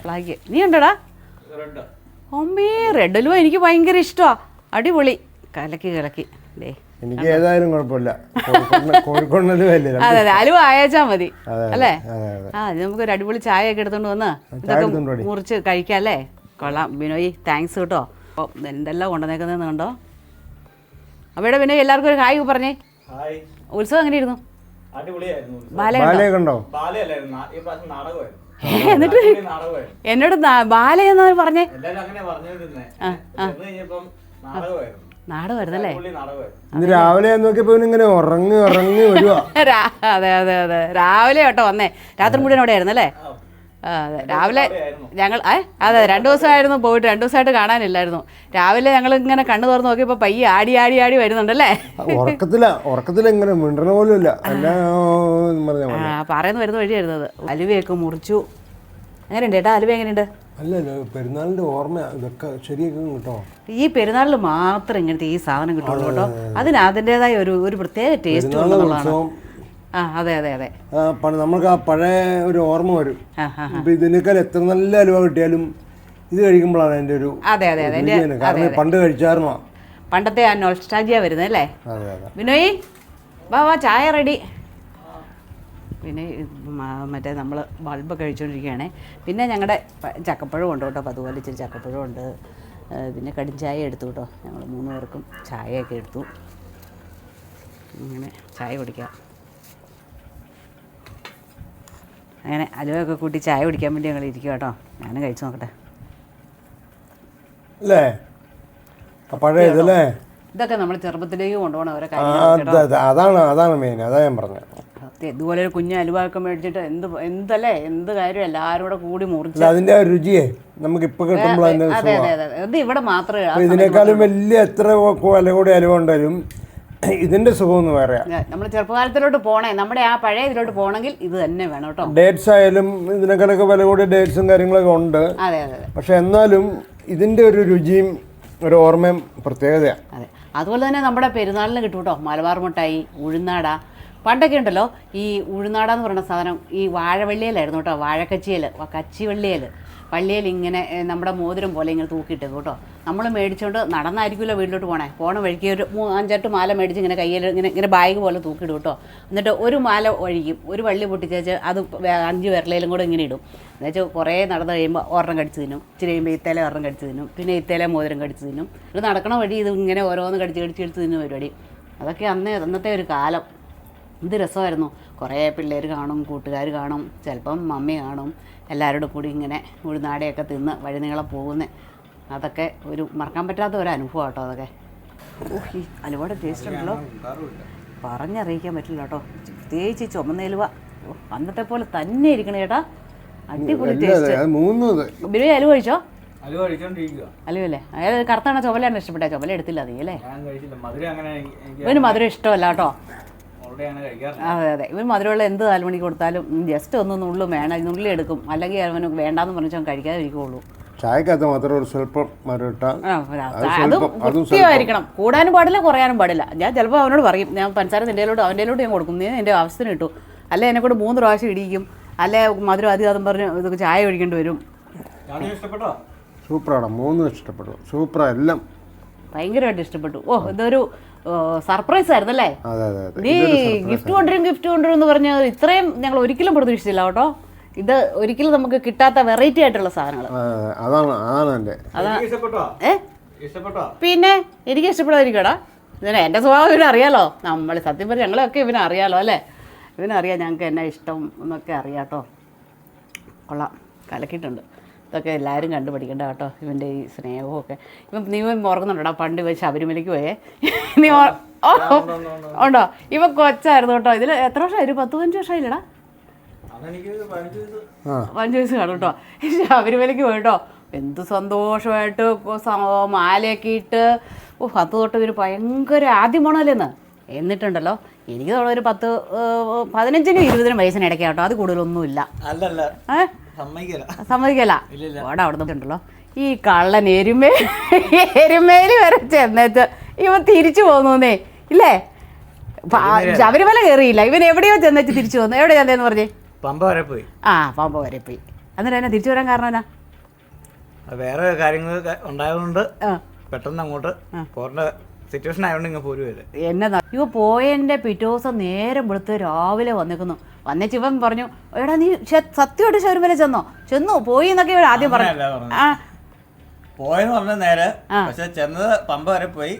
ഫ്ലാഗ് നീ ഉണ്ടോടാ? ഒമ്പേ റെഡിലും എനിക്ക് ഭയങ്കര ഇഷ്ടമാ അടിപൊളി. കലക്കി കലക്കി. ദേ എനിക്ക് ഏതായാലും കുഴപ്പമില്ല. അതെ അതെ. അലുവ അയച്ചാ മതി. അല്ലേ? ആ നമുക്ക് ഒരു അടിപൊളി ചായ ഒക്കെ എടുത്തോണ്ട് വന്ന് ഇതൊക്കെ. മുറിച്ച് കഴിക്കാം അല്ലേ? കൊള്ളാം. ബിനോയ് താങ്ക്സ് കേട്ടോ. അപ്പോൾ എന്തെല്ലാം കൊണ്ടുവന്നേക്കുന്നതെന്ന് കണ്ടോ? അവിടെ ബിനോയ് എല്ലാവർക്കും ഒരു ഹായ് പറഞ്ഞേ. ഹായ്. ഉത്സവം എങ്ങനെയായിരുന്നു? അടിപൊളിയായിരുന്നു ബാല കണ്ടോ ബാലയല്ലായിരുന്നു. നാടകമായിരുന്നു. എന്നിട്ട് എന്നോട് ബാലയെന്ന് ബാല എന്ന് പറഞ്ഞേ? എല്ലാരും അങ്ങനെ പറഞ്ഞിരുന്നേ ചെന്ന് കഴിഞ്ഞപ്പം നാടകമായിരുന്നു. നാടുമായിരുന്നല്ലേ അടിപൊളി നാടകമായിരുന്നു. ഇന്ന് രാവിലെ നോക്കിയപ്പോ ഇങ്ങനെ ഉറങ്ങി ഉറങ്ങി വരുവാ. അതെ അതെ അതെ. രാവിലെ കേട്ടോ വന്നേ. രാത്രി മുഴുവൻ അവിടെ ആയിരുന്നു അല്ലേ? ആ, അതെ രാവിലെ ഞങ്ങൾ ഏ അതെ രണ്ടു ദിവസമായിരുന്നു പോയിട്ട് രണ്ടു ദിവസമായിട്ട് കാണാനില്ലായിരുന്നു. രാവിലെ ഞങ്ങൾ ഇങ്ങനെ കണ്ണു തുറന്ന് നോക്കിയപ്പോൾ പയ്യ ആടി ആടി ആടി വരുന്നുണ്ടല്ലേ? ഉറക്കത്തില ഉറക്കത്തില ഇങ്ങനെ മിണ്ടണ പോലും ഇല്ല അല്ല ആ പറയുന്ന വരുന്ന വഴിയായിരുന്നത്. അത് അലുവയൊക്കെ മുറിച്ചു. എങ്ങനെയുണ്ട് ഏട്ടാ അലുവ എങ്ങനെയുണ്ട്? അല്ല പെരുന്നാളിന്റെ ഓർമ്മ ഇതൊക്കെ ശരിയാക്കും കേട്ടോ. ഈ പെരുന്നാളിൽ മാത്രം ഇങ്ങനത്തെ ഈ സാധനം കിട്ടുള്ളൂ കേട്ടോ. അതിന് അതിന്റെതായ ഒരു ഒരു പ്രത്യേക ടേസ്റ്റ് ആ അതെ അതെ അതെ. ആ, നമുക്ക് ആ പഴയ ഒരു ഓർമ്മ വരും. ഇപ്പൊ ഇതിനേക്കാൾ എത്ര നല്ല അലുവ കിട്ടിയാലും ഇത് കഴിക്കുമ്പോഴാണ് എന്റെ ഒരു അതെ അതെ അതെ. കാരണം പണ്ട് കഴിച്ചായിരുന്നു. പണ്ടത്തെ ആ നോൾസ്റ്റാജിയ വരുന്നത് അല്ലേ? വിനോയ് വാ വാ ചായ റെഡി പിന്നെ മറ്റേ നമ്മൾ ബൾബ് കഴിച്ചുകൊണ്ടിരിക്കുകയാണേ പിന്നെ ഞങ്ങളുടെ ചക്കപ്പഴം ഉണ്ട് കേട്ടോ. അപ്പോൾ അതുപോലെ ഇച്ചിരി ചക്കപ്പഴം ഉണ്ട്. പിന്നെ കടിഞ്ചായ എടുത്തു കേട്ടോ. ഞങ്ങൾ മൂന്ന് പേർക്കും ചായയൊക്കെ എടുത്തു. ഇങ്ങനെ ചായ കുടിക്കാം. അങ്ങനെ അലുവയൊക്കെ കൂട്ടി ചായ കുടിക്കാൻ വേണ്ടി ഞങ്ങൾ ഇരിക്കുക കേട്ടോ. ഞാനും കഴിച്ചു നോക്കട്ടെ. അല്ലേ? പഴയ ഇതല്ലേ ഇതൊക്കെ നമ്മൾ ചെറുപ്പത്തിലേക്ക് കൊണ്ടുപോകണം ഓരോ കാര്യങ്ങൾ അത് അത് അതാണ് അതാണ് മെയിൻ അതാ ഞാൻ പറഞ്ഞത്. സത്യം ഇതുപോലെ ഒരു കുഞ്ഞ് അലുവാക്കം മേടിച്ചിട്ട് എന്ത് എന്തല്ലേ എന്ത് കാര്യം എല്ലാവരും കൂടെ കൂടി മുറിച്ച്. അതിന്റെ രുചിയെ നമുക്ക് ഇപ്പൊ കിട്ടുമ്പോൾ ഇവിടെ മാത്രമേ ഇതിനേക്കാളും വലിയ എത്ര വില കൂടി അലുവ ഉണ്ടായാലും ഇതിന്റെ സുഖം ഒന്ന് വേറെയാ. നമ്മൾ ചെറുപ്പകാലത്തിലോട്ട് പോണേ. നമ്മുടെ ആ പഴയ ഇതിലോട്ട് പോണെങ്കിൽ ഇത് തന്നെ വേണം കേട്ടോ. ഡേറ്റ്സ് ആയാലും ഇതിനേക്കാളൊക്കെ വില കൂടിയ ഡേറ്റ്സും കാര്യങ്ങളൊക്കെ ഉണ്ട്. അതെ അതെ അതെ. പക്ഷെ എന്നാലും ഇതിന്റെ ഒരു രുചിയും ഒരു ഓർമ്മയും പ്രത്യേകതയാണ് അതെ. അതുപോലെ തന്നെ നമ്മുടെ പെരുന്നാളിന് കിട്ടും കേട്ടോ. മലബാർ മുട്ടായി ഉഴുന്നാട. പണ്ടൊക്കെ ഉണ്ടല്ലോ ഈ ഉഴുന്നാടാന്ന് പറയുന്ന സാധനം ഈ വാഴവള്ളിയിലായിരുന്നു കേട്ടോ. വാഴക്കച്ചിയിൽ കച്ചി വള്ളിയിൽ ഇങ്ങനെ നമ്മുടെ മോതിരം പോലെ ഇങ്ങനെ തൂക്കിയിട്ട് കേട്ടോ. നമ്മൾ മേടിച്ചുകൊണ്ട് നടന്നായിരിക്കുമല്ലോ വീട്ടിലോട്ട് പോണേ. പോണ വഴിക്ക് ഒരു അഞ്ചെട്ട് മാല മേടിച്ച് ഇങ്ങനെ കയ്യിൽ ഇങ്ങനെ ഇങ്ങനെ ബാഗ് പോലെ തൂക്കിയിടും കേട്ടോ. എന്നിട്ട് ഒരു മാല ഒഴിക്കും ഒരു വള്ളി പൊട്ടിച്ചേച്ച് അത് അഞ്ച് വിരലയിലും കൂടെ ഇങ്ങനെ ഇടും. എന്നുവെച്ചാൽ കുറേ നടന്നു കഴിയുമ്പോൾ ഒരെണ്ണം കടിച്ചു തിന്നും. ഇച്ചിരി കഴിയുമ്പോൾ ഇത്തേലെ ഒരെണ്ണം കടിച്ചു തിന്നും. പിന്നെ ഇത്തേലെ മോതിരം കടിച്ചു തിന്നും. ഇത് നടക്കണ വഴി ഇത് ഇങ്ങനെ ഓരോന്ന് കടിച്ച് കടിച്ച് കടിച്ച് തിന്നും പരിപാടി. അതൊക്കെ അന്നേ അന്നത്തെ ഒരു കാലം. എന്ത് രസമായിരുന്നു. കുറേ പിള്ളേർ കാണും കൂട്ടുകാർ കാണും. ചിലപ്പം മമ്മി കാണും. എല്ലാവരോടും കൂടി ഇങ്ങനെ ഉഴുന്നാടയൊക്കെ തിന്ന് വഴിനീളം പോകുന്നത് അതൊക്കെ ഒരു മറക്കാൻ പറ്റാത്ത ഒരു അനുഭവം കേട്ടോ അതൊക്കെ. ഓഹ് ഈ അലുവയുടെ ടേസ്റ്റ് ഉണ്ടല്ലോ. പറഞ്ഞറിയിക്കാൻ പറ്റില്ല കേട്ടോ. പ്രത്യേകിച്ച് ഈ ചുമന്നേലുവ. അന്നത്തെ പോലെ തന്നെ ഇരിക്കണേ ചേട്ടാ അടിപൊളി ടേസ്റ്റ് ഇത്. അലുവ കഴിച്ചോ? അലുവല്ലേ അതായത് കറുത്താണോ ചുമലാണ് ഇഷ്ടപ്പെട്ട ചുമല എടുത്തില്ല നീ അല്ലേ? ഞാൻ കഴിച്ചില്ല. മധുരം അങ്ങനെ എനിക്ക് എനിക്ക് ഇവന് മധുരം ഇഷ്ടമല്ല കേട്ടോ. അതെ അതെ. ഇവൻ മധുരമുള്ള എന്ത് നാലുമണി കൊടുത്താലും ജസ്റ്റ് ഒന്ന് നുള്ളു വേണം നുള്ളി എടുക്കും. അല്ലെങ്കിൽ അവന് വേണ്ടാന്ന് പറഞ്ഞാൽ അവൻ കഴിക്കാതെ ഇരിക്കുള്ളൂ. ചായക്കകത്ത് മാത്രം ഒരു സ്വല്പം മരട്ട ആ, ആ, അത് അതും സ്വല്പം, അതും കൃത്യമായിരിക്കണം കൂടാനും പാടില്ല കുറയാനും പാടില്ല. ഞാൻ ചിലപ്പോൾ അവനോട് പറയും ഞാൻ പഞ്ചസാര നിന്റെയിലോട്ട് അവന്റെയിലോട്ട് ഞാൻ കൊടുക്കും. നീ എന്റെ ആവശ്യത്തിന് കിട്ടും അല്ലെ എന്നെ കൂടെ മൂന്ന് പ്രാവശ്യം ഇടിക്കും അല്ലെ മധുരം അധികം അതും പറഞ്ഞ് ഇതൊക്കെ ചായ ഒഴിക്കേണ്ടി വരും. സൂപ്പറാണ്. മൂന്ന് ഇഷ്ടപ്പെട്ടു. സൂപ്പറാണ് എല്ലാം ഭയങ്കരമായിട്ട് ഇഷ്ടപ്പെട്ടു. ഓ ഇതൊരു സർപ്രൈസ് ആയിരുന്നു അല്ലേ? അതെ അതെ നീ ഗിഫ്റ്റ് കൊണ്ടുവരും ഗിഫ്റ്റ് കൊണ്ടുവരും എന്ന് പറഞ്ഞാൽ ഇത്രയും ഞങ്ങൾ ഒരിക്കലും പ്രതീക്ഷിച്ചില്ല കേട്ടോ. ഇത് ഒരിക്കലും നമുക്ക് കിട്ടാത്ത വെറൈറ്റി ആയിട്ടുള്ള സാധനങ്ങൾ അതാണ് അതാണ് ഇഷ്ടപ്പെട്ടോ? ഏ? ഇഷ്ടപ്പെട്ടോ? പിന്നെ എനിക്ക് ഇഷ്ടപ്പെടാതിരിക്കടാ. ഇതിന് എന്റെ സ്വഭാവം ഇവനെ അറിയാലോ. നമ്മൾ സത്യം പറഞ്ഞ് ഞങ്ങളെയൊക്കെ ഇവനെ അറിയാലോ അല്ലേ? ഇവനറിയാം ഞങ്ങൾക്ക് എന്നാ ഇഷ്ടം എന്നൊക്കെ അറിയാട്ടോ കേട്ടോ. കൊള്ളാം. കലക്കിയിട്ടുണ്ട്. ഇതൊക്കെ എല്ലാവരും കണ്ടു പഠിക്കണ്ട കേട്ടോ ഇവന്റെ ഈ സ്നേഹമൊക്കെ. ഇപ്പം ഇവൻ നീ ഓർക്കുന്നുണ്ടോ ഓർക്കുന്നുണ്ടോടാ പണ്ട് ഇവ ശബരിമലയ്ക്ക് പോയേ. നീ ഓർ- ഓ ഉണ്ടോ? ഇവ കൊച്ചായിരുന്നു കേട്ടോ. ഇതിൽ എത്ര വർഷമായി? ഒരു പത്ത് പതിനഞ്ച് വർഷമായില്ലടാ? പതിനഞ്ച് വയസ്സ്. കാണും കേട്ടോ. ശബരിമലയ്ക്ക് പോയിട്ടോ എന്ത് സന്തോഷമായിട്ട് മാലയൊക്കെ ഇട്ട് ഓ പത്ത് തൊട്ട് ഇവർ ഭയങ്കര ആദ്യം പോണല്ലേന്ന് എന്നിട്ടുണ്ടല്ലോ എനിക്ക് തോന്നുന്നു ഒരു പത്ത് പതിനഞ്ചിനും ഇരുപതിനും വയസ്സിന് ഇടയ്ക്കാട്ടോ കേട്ടോ. അത് കൂടുതലൊന്നുമില്ല. അല്ലല്ല. ഏഹ് സമ്മതിക്കല. സമ്മതിക്കല്ല അവിടെ നിന്നുണ്ടല്ലോ ഈ കള്ളൻ എരുമേ എരുമേൽ വരെ ചെന്നേച്ച് ഇവ തിരിച്ചു പോന്നേ ഇല്ലേ? ശബരിമല കയറിയില്ല ഇവൻ എവിടെയോ ചെന്നേച്ച് തിരിച്ചു പോന്നു. എവിടെ ചെന്നേന്ന് പറഞ്ഞേ? പമ്പ വരെ പോയി. ആ പമ്പ വരെ പോയി. എന്നിട്ട് എന്നെ തിരിച്ചു വരാൻ കാരണം എന്നാ? വേറെ കാര്യങ്ങൾ ഉണ്ടായതുകൊണ്ട് പെട്ടെന്ന് അങ്ങോട്ട് പോരേണ്ട സിറ്റുവേഷൻ ആയതുകൊണ്ട് ഇങ്ങനെ പോരുവല്ലേ എന്നതാ ഇവ പോയതിന്റെ പിറ്റേ ദിവസം നേരം വെളുത്ത് രാവിലെ വന്നേക്കുന്നു. വന്നേച്ച് ഇവൻ പറഞ്ഞു എടാ നീ സത്യമായിട്ട് ശബരിമല ചെന്നോ? ചെന്നു പോയി എന്നൊക്കെ ഇവൻ ആദ്യം പറഞ്ഞു. ആ. പോയെന്ന് പറഞ്ഞ നേരെ പക്ഷെ ചെന്നത് പമ്പ വരെ പോയി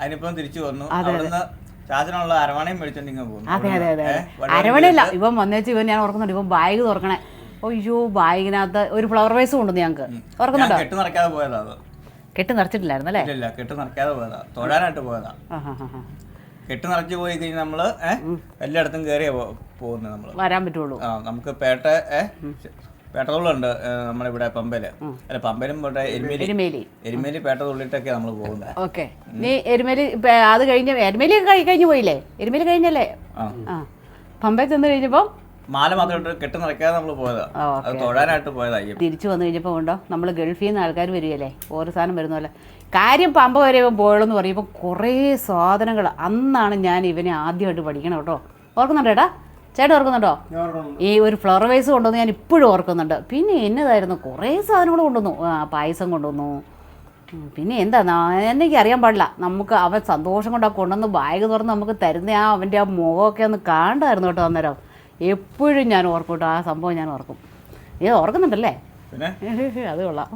അതിനിപ്പം തിരിച്ചു വന്നു. അവിടുന്ന് ചാച്ചനുള്ള അരവണയും മേടിച്ചോണ്ട് ഇങ്ങനെ അതെ അതെ അതെ അരവണയില്ല ഇവൻ വന്നേച്ച് ഇവൻ ഞാൻ ഓർക്കുന്നുണ്ട് ഇവൻ ബാഗ് തുറക്കണേ. അയ്യോ ബാഗിനകത്ത് ഒരു ഫ്ലവർ വൈസ് കൊണ്ടുവന്നു ഞങ്ങൾക്ക് ഓർക്കുന്നുണ്ടോ? കെട്ട് നിറയ്ക്കാതെ പോയതാ കെട്ടി നിറച്ചിട്ടില്ലായിരുന്നു അല്ലേ കെട്ട് നിറയ്ക്കാതെ പോയതാ. തൊഴാനായിട്ട് പോയതാ. കെട്ട് നിറച്ച് പോയി കഴിഞ്ഞാൽ നമ്മൾ എല്ലായിടത്തും കയറിയാ പോകുന്നത് നമ്മൾ. വരാൻ പറ്റുള്ളൂ. ആ നമുക്ക് പേട്ട പേട്ടതുള്ളുണ്ട് നമ്മുടെ ഇവിടെ പമ്പയിൽ. അല്ല പമ്പയിലും പോട്ടെ എരുമേലി. എരുമേലി. എരുമേലി പേട്ട തുള്ളിട്ടൊക്കെ നമ്മൾ പോകുന്നത് ഓക്കെ. നീ എരുമേലി അത് കഴിഞ്ഞ എരുമേലി കഴി കഴിഞ്ഞു പോയില്ലേ? എരുമേലി കഴിഞ്ഞല്ലേ? ആ. പമ്പയിൽ ചെന്ന് കഴിഞ്ഞപ്പം? മാല മാത്രം കെട്ട് നിറയ്ക്കാതെ നമ്മൾ പോയതാ. അത് തൊഴാനായിട്ട് പോയതാ തിരിച്ചു വന്നു കഴിഞ്ഞപ്പോൾ ഉണ്ടോ നമ്മൾ ഗൾഫിൽ നിന്ന് ആൾക്കാർ വരികയല്ലേ? ഓരോ സാധനം വരുന്ന പോലെ. കാര്യം പമ്പ വരെ പോയുള്ളൂ പറയുമ്പോൾ കുറേ സാധനങ്ങൾ അന്നാണ് ഞാൻ ഇവനെ ആദ്യമായിട്ട് പഠിക്കണം കേട്ടോ. ഓർക്കുന്നുണ്ടോ ഏട്ടാ? ചേട്ടൻ ഓർക്കുന്നുണ്ടോ? ഈ ഒരു ഫ്ലവർ വൈസ് കൊണ്ടുവന്ന് ഞാൻ ഇപ്പോഴും ഓർക്കുന്നുണ്ട്. പിന്നെ എന്നതായിരുന്നു? കുറേ സാധനങ്ങൾ കൊണ്ടുവന്നു. പായസം കൊണ്ടുവന്നു. പിന്നെ എന്താ? എന്നെനിക്ക് എനിക്ക് അറിയാൻ പാടില്ല. നമുക്ക് അവൻ സന്തോഷം കൊണ്ടാ ആ കൊണ്ടുവന്ന് ബാഗ് തുറന്ന് നമുക്ക് തരുന്ന ആ അവന്റെ ആ മുഖമൊക്കെ ഒന്ന് കാണണ്ടായിരുന്നു കേട്ടോ അന്നേരം. എപ്പോഴും ഞാൻ ഓർക്കും കേട്ടോ. ആ സംഭവം ഞാൻ ഓർക്കും. ഇത് ഓർക്കുന്നുണ്ടല്ലേ? അത് കൊള്ളാം.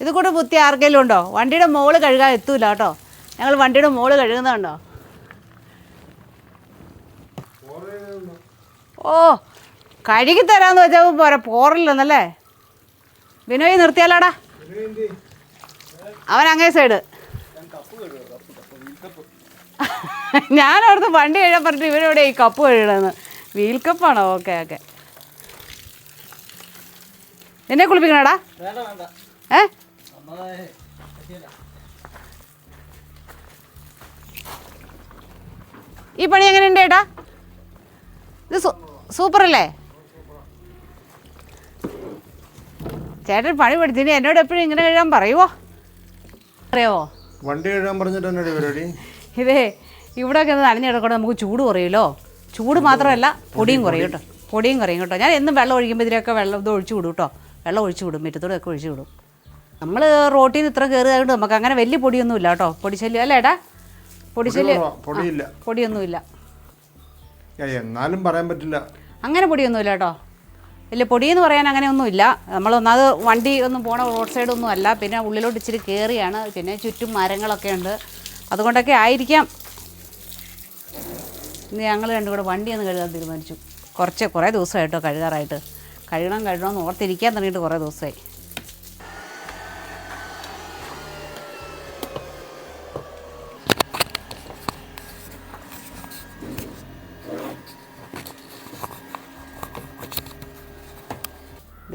ഇത് കൂടെ ബുദ്ധി ആർക്കെങ്കിലും ഉണ്ടോ? വണ്ടിയുടെ മോൾ കഴുകാൻ എത്തൂല കേട്ടോ. ഞങ്ങൾ വണ്ടിയുടെ മോൾ കഴുകുന്നുണ്ടോ ഓ കഴുകി തരാന്ന് വെച്ചാൽ പോരാ പോറില്ലെന്നല്ലേ ബിനോയ് നിർത്തിയാലാടാ. അവൻ അങ്ങേ സൈഡ്. ഞാൻ അവിടുത്തെ വണ്ടി കഴുകാൻ പറഞ്ഞിട്ട് ഇവരെവിടെ ഈ കപ്പ് കഴുകണമെന്ന് വീൽ കപ്പാണോ ഓക്കെ ഓക്കെ എന്നെ കുളിപ്പിക്കണടാ. ഏ? ഈ പണി എങ്ങനെയുണ്ട് ഏട്ടാ? ഇത് സൂപ്പർ അല്ലേ ചേട്ടൻ പണി പഠിച്ചിനി എന്നോട് എപ്പോഴും ഇങ്ങനെ കഴിയാൻ പറയുവോ? അറിയാവോ? വണ്ടി കഴുകാൻ പറഞ്ഞിട്ട് പരിപാടി? ഇതേ ഇവിടെയൊക്കെ ഒന്ന് നനഞ്ഞു കിടക്കണം നമുക്ക് ചൂട് കുറയുമല്ലോ? ചൂട് മാത്രമല്ല പൊടിയും കുറയും കേട്ടോ. പൊടിയും കുറയും കേട്ടോ. ഞാൻ എന്നും വെള്ളം ഒഴിക്കുമ്പോൾ ഇതിലൊക്കെ വെള്ളം ഇത് ഒഴിച്ചു വിടും കേട്ടോ. വെള്ളം ഒഴിച്ചു വിടും മുറ്റത്തൂടെ ഒക്കെ ഒഴിച്ചു വിടും. നമ്മൾ റോട്ടിൽ നിന്ന് ഇത്ര കയറിയതുകൊണ്ട് നമുക്ക് അങ്ങനെ വലിയ പൊടിയൊന്നും ഇല്ല കേട്ടോ. പൊടിശല്യം അല്ലേ ഏട്ടാ? പൊടിശല്യം. പൊടിയില്ല. പൊടിയൊന്നുമില്ല. എന്നാലും പറയാൻ പറ്റില്ല. അങ്ങനെ പൊടിയൊന്നുമില്ല കേട്ടോ. വലിയ പൊടിയെന്ന് പറയാൻ അങ്ങനെ ഒന്നുമില്ല. നമ്മൾ ഒന്നാമത് വണ്ടി ഒന്നും പോണ റോഡ് സൈഡ് ഒന്നും അല്ല. പിന്നെ ഉള്ളിലോട്ട് ഇച്ചിരി കയറിയാണ് പിന്നെ ചുറ്റും മരങ്ങളൊക്കെ ഉണ്ട്. അതുകൊണ്ടൊക്കെ ആയിരിക്കാം. ഇന്ന് ഞങ്ങൾ രണ്ടും കൂടെ വണ്ടി ഒന്ന് കഴുകാൻ തീരുമാനിച്ചു. കുറച്ച് കുറേ ദിവസമായിട്ടോ കഴുകാറായിട്ട്. കഴുകണം കഴുകണം എന്ന് ഓർത്തിരിക്കാൻ തുടങ്ങിയിട്ട് കുറേ ദിവസമായി.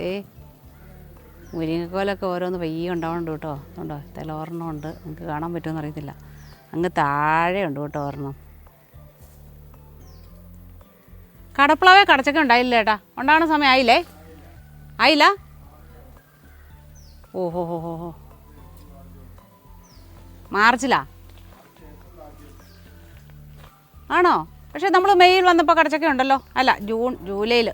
ദേ മുരിങ്ങക്കോലൊക്കെ ഓരോന്ന് പയ്യെ ഉണ്ടാവുന്നുണ്ട് കേട്ടോ. ഉണ്ടോ തല ഒരെണ്ണം ഉണ്ട്. നിങ്ങൾക്ക് കാണാൻ പറ്റുമെന്ന് അറിയത്തില്ല. അങ്ങ് താഴെ ഉണ്ട് കേട്ടോ ഓർണം കടപ്പ്ളവേ കടച്ചൊക്കെ ഉണ്ടായില്ല ഏട്ടാ? ഉണ്ടാകുന്ന സമയം ആയില്ലേ? ആയില്ല? ഓഹോ ഹോ ഹോ ഹോ മാർച്ചിലാ? ആണോ? പക്ഷേ നമ്മൾ മെയ്യിൽ വന്നപ്പോൾ കടച്ചൊക്കെ ഉണ്ടല്ലോ. അല്ല ജൂൺ ജൂലൈയിൽ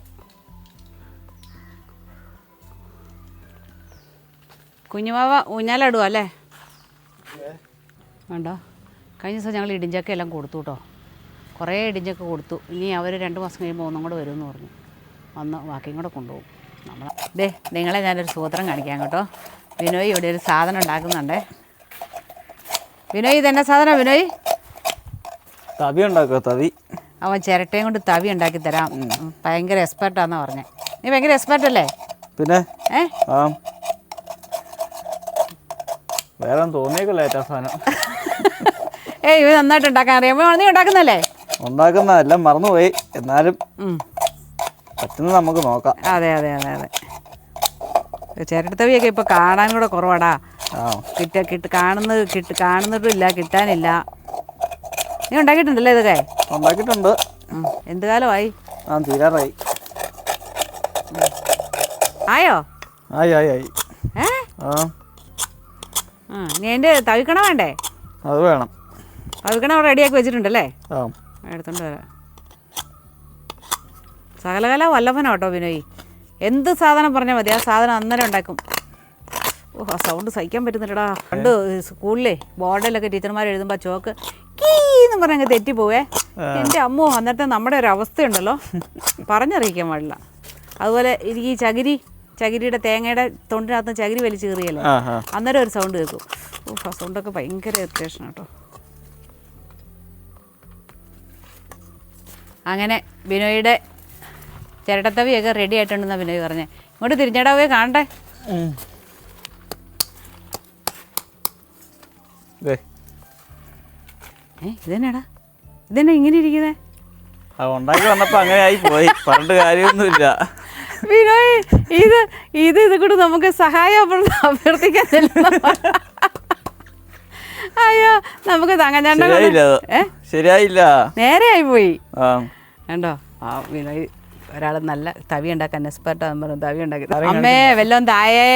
കുഞ്ഞുമാവ ഊഞ്ഞാലിടുക അല്ലേ? വേണ്ടോ? കഴിഞ്ഞ ദിവസം ഞങ്ങൾ ഇടിഞ്ചക്ക എല്ലാം കൊടുത്തു കേട്ടോ. കുറേ ഇടിഞ്ചക്ക കൊടുത്തു. ഇനി അവർ രണ്ട് മാസം കഴിയുമ്പോൾ ഒന്നും കൂടെ വരുമെന്ന് പറഞ്ഞു. വന്ന് ബാക്കിയും കൂടെ കൊണ്ടുപോകും. നമ്മൾ ദേ നിങ്ങളെ ഞാനൊരു സൂത്രം കാണിക്കാം കേട്ടോ. വിനോയ് ഇവിടെ ഒരു സാധനം ഉണ്ടാക്കുന്നുണ്ടേ. വിനോയ് ഇതെന്നെ സാധനം വിനോയ്? തവി ഉണ്ടാക്കുക തവി. അവൻ ചിരട്ടയും കൊണ്ട് തവി ഉണ്ടാക്കി തരാം. ഭയങ്കര എക്സ്പെർട്ടാന്നാ പറഞ്ഞേ. നീ ഭയങ്കര എക്സ്പെർട്ട് അല്ലേ? പിന്നെ? ഏ? ആ. വേറെ തോന്നിയേക്കല്ല ഏറ്റ സാധനം. ഏയ് ഇവ നന്നായിട്ട് ഉണ്ടാക്കാൻ അറിയാമോ നീ ഉണ്ടാക്കുന്നല്ലേ ഉണ്ടാക്കുന്ന എല്ലാം മറന്നുപോയി. എന്നാലും പറ്റുന്ന പറ്റുന്നത് നമുക്ക് നോക്കാം. അതെ അതെ അതെ അതെ. ചിരട്ടത്തവിയൊക്കെ ഇപ്പൊ കാണാൻ കൂടെ കുറവാടാ. കിട്ട കിട്ട് കാണുന്നത് കിട്ട് കാണുന്നിട്ടില്ല കിട്ടാനില്ല. നീ ഉണ്ടാക്കിയിട്ടുണ്ടല്ലേ ഇതൊക്കെ? ഉണ്ടാക്കിയിട്ടുണ്ട്. എന്ത് കാലമായി? ആ തീരാറായി. ആയോ? ആയി ആയി ആയി. ഏ? ആ. ആ തവിക്കണ വേണ്ടേ? അത് വേണം. തവിക്കണ റെഡിയാക്കി വെച്ചിട്ടുണ്ടല്ലേ? ആ. എടുത്തോണ്ട് വരാം. സകലകല വല്ലഭനോ കേട്ടോ വിനോയ്. എന്ത് സാധനം പറഞ്ഞാൽ മതി? ആ സാധനം അന്നേരം ഉണ്ടാക്കും. ഓ ആ സൗണ്ട് സഹിക്കാൻ പറ്റുന്നില്ലടാ. പണ്ട് സ്കൂളിലെ ബോർഡിലൊക്കെ ടീച്ചർമാർ എഴുതുമ്പോൾ ചോക്ക് കീന്ന് പറഞ്ഞങ്ങ് തെറ്റിപ്പോവേ. എന്റെ അമ്മോ അന്നേരത്തെ നമ്മുടെ ഒരു അവസ്ഥയുണ്ടല്ലോ. പറഞ്ഞറിയിക്കാൻ പാടില്ല. അതുപോലെ എനിക്ക് ഈ ചകിരി ചകിരിയുടെ തേങ്ങയുടെ തൊണ്ടിനകത്ത് ചകിരി വലിച്ചു ആ അന്നേരം ഒരു സൗണ്ട് കേൾക്കും. ഓ ആ സൗണ്ടൊക്കെ ഭയങ്കര ഇറിറ്റേഷൻ കേട്ടോ അങ്ങനെ ബിനോയുടെ ചിരട്ടത്തവിയൊക്കെ റെഡി ആയിട്ടുണ്ടെന്നാണ് ബിനോയ് പറഞ്ഞേ. ഇങ്ങോട്ട് ഉം. ദേ, ഏ ഇതെന്നാടാ ഇതെന്നാ ഇങ്ങനെ ഇരിക്കുന്നേ? ഉണ്ടാക്കി വന്നപ്പോ അങ്ങനെ ആയി പോയി. പറഞ്ഞിട്ട് കാര്യമൊന്നുമില്ല. ബിനോയ് ഇത് ഇത് ഇത് കൂടെ നമുക്ക് സഹായം അഭ്യർ- അഭ്യർത്ഥിക്കാൻ. അയ്യോ നമുക്ക് തങ്ങഞ്ഞാണ്ട ശരിയായില്ല. നേരെയായി പോയി. കണ്ടോ? ആ ബിനോയ് ഒരാൾ നല്ല തവി ഉണ്ടാക്കാൻ എക്സ്പെർട്ട് പറഞ്ഞു. തവി ഉണ്ടാക്കി അമ്മേ വല്ലോം തായേ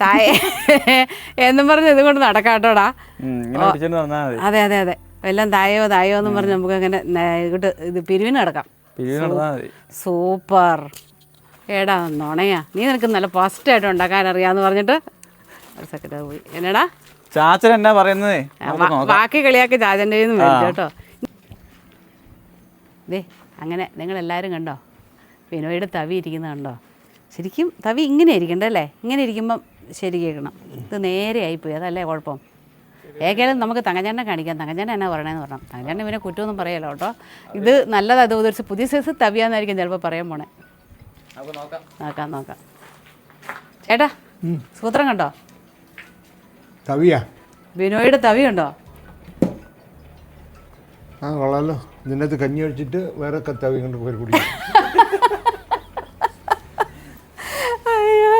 തായേ എന്നും പറഞ്ഞ് ഇതുകൊണ്ട് നടക്കാട്ടോടാ. അതെ അതെ അതെ. വല്ലതും തായോ തായോ എന്നും പറഞ്ഞ് നമുക്ക് അങ്ങനെ ഇത് പിരിവിന് കിടക്കാം സൂപ്പർ. ഏടാ നുണയാ. നീ നിനക്ക് നല്ല ഫസ്റ്റായിട്ട് ഉണ്ടാക്കാൻ അറിയാന്ന് പറഞ്ഞിട്ട് ഒരു സെക്കൻഡ് പോയി. എന്നടാ? ചാച്ചൻ എന്നാ പറയുന്നതേ ബാക്കി കളിയാക്കി ചാച്ചന്റെ നിന്ന് കേട്ടോ. ദേ അങ്ങനെ നിങ്ങൾ നിങ്ങളെല്ലാവരും കണ്ടോ? വിനോയുടെ തവി ഇരിക്കുന്നത് കണ്ടോ? ശരിക്കും തവി ഇങ്ങനെ ഇരിക്കണ്ടേ അല്ലേ? ഇങ്ങനെ ഇരിക്കുമ്പം ശരി കേൾക്കണം. ഇത് നേരെ ആയിപ്പോയി. അതല്ലേ കുഴപ്പം? ഏകദേശം നമുക്ക് തങ്കഞ്ഞാനെ കാണിക്കാം. തങ്കഞ്ഞാൻ എന്നാ പറയണേന്ന് പറഞ്ഞു. തങ്കഞ്ഞാൻ ഇവനെ കുറ്റമൊന്നും പറയല്ലോ കേട്ടോ. ഇത് നല്ലതാ. ഇത് ഉദ്ദേശിച്ച് പുതിയ സൈസ് തവിയാന്നായിരിക്കും ചിലപ്പോൾ പറയാൻ പോണേ. നോക്കാം. നോക്കാം നോക്കാം. ചേട്ടാ സൂത്രം കണ്ടോ? തവിയാ? ബിനോയുടെ തവി കണ്ടോ? ആ കൊള്ളാലോ. ഇതിനകത്ത് കഞ്ഞി ഒഴിച്ചിട്ട് വേറെ തവി കൊണ്ട് പോയി കുടിക്കും. അയ്യോ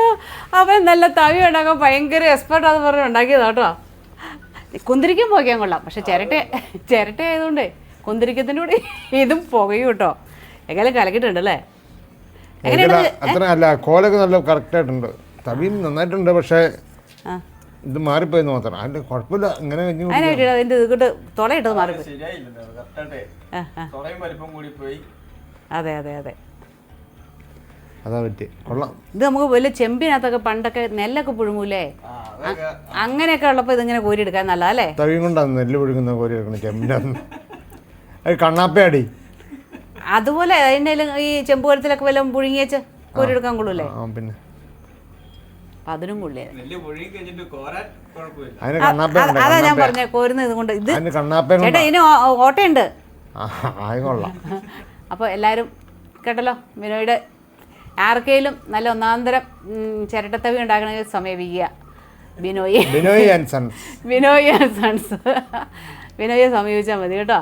അവൻ നല്ല തവി ഉണ്ടാക്കാൻ ഭയങ്കര എക്സ്പെർട്ടാന്ന് പറഞ്ഞ് ഉണ്ടാക്കിയതാ കേട്ടോ. കുന്തിരിക്കം പോകാൻ കൊള്ളാം. പക്ഷെ ചിരട്ട ചിരട്ട ആയതുകൊണ്ടേ കുന്തിരിക്കത്തിന്റെ കൂടെ ഇതും പുകയും കേട്ടോ. എങ്ങനെ കലക്കിയിട്ടുണ്ടല്ലേ എങ്ങനെയുണ്ട് ഇതില- അത്ര അല്ല കോലൊക്കെ നല്ല കറക്റ്റായിട്ടുണ്ട്. തവി നന്നായിട്ടുണ്ട് പക്ഷേ ഇത് മാറിപ്പോയെന്ന് മാത്രം. അതിന്റെ കുഴപ്പമില്ല ഇങ്ങനെ കഴിഞ്ഞു തുളയിട്ടത് മാറി ശരിയായില്ലല്ലോ ആ ആ. തുറയും കൂടി പോയി അതെ അതെ അതെ. അതാ പറ്റി കൊള്ളാം. ഇത് നമുക്ക് വലിയ ചെമ്പിനകത്തൊക്കെ പണ്ടൊക്കെ നെല്ലൊക്കെ പുഴുങ്ങൂലേ? അങ്ങനെയൊക്കെ ഉള്ളപ്പോൾ ഇതിങ്ങനെ കോരിയെടുക്കാൻ നല്ല അല്ലേ? തവിയും കൊണ്ടാണ് നെല്ല് പുഴുങ്ങുന്ന കോരി എടുക്കണം ചെമ്പിന്റെ അന്ന് അത് കണ്ണാപ്പയാടി അതുപോലെ അതിന്റെ ഈ ചെമ്പുകരത്തിലൊക്കെ വല്ലതും പുഴുങ്ങിയേച്ച് കോരിയെടുക്കാൻ കൊള്ളൂല്ലേ? പിന്നെ. അപ്പൊ അതിനും അതാ ഞാൻ പറഞ്ഞ കോരുന്നത് ഇതുകൊണ്ട് ഇത് ചേട്ടാ ഇതിന് ഓട്ടയുണ്ട്? അപ്പോൾ എല്ലാവരും കേട്ടല്ലോ വിനോയുടെ ആർക്കെങ്കിലും നല്ല ഒന്നാന്തരം ചിരട്ടത്തവി ഉണ്ടാക്കണമെങ്കിൽ സമീപിക്കുക Binoy Binoy and sons. Binoy and sons. ബിനോയെ സമീപിച്ചാൽ മതി കേട്ടോ.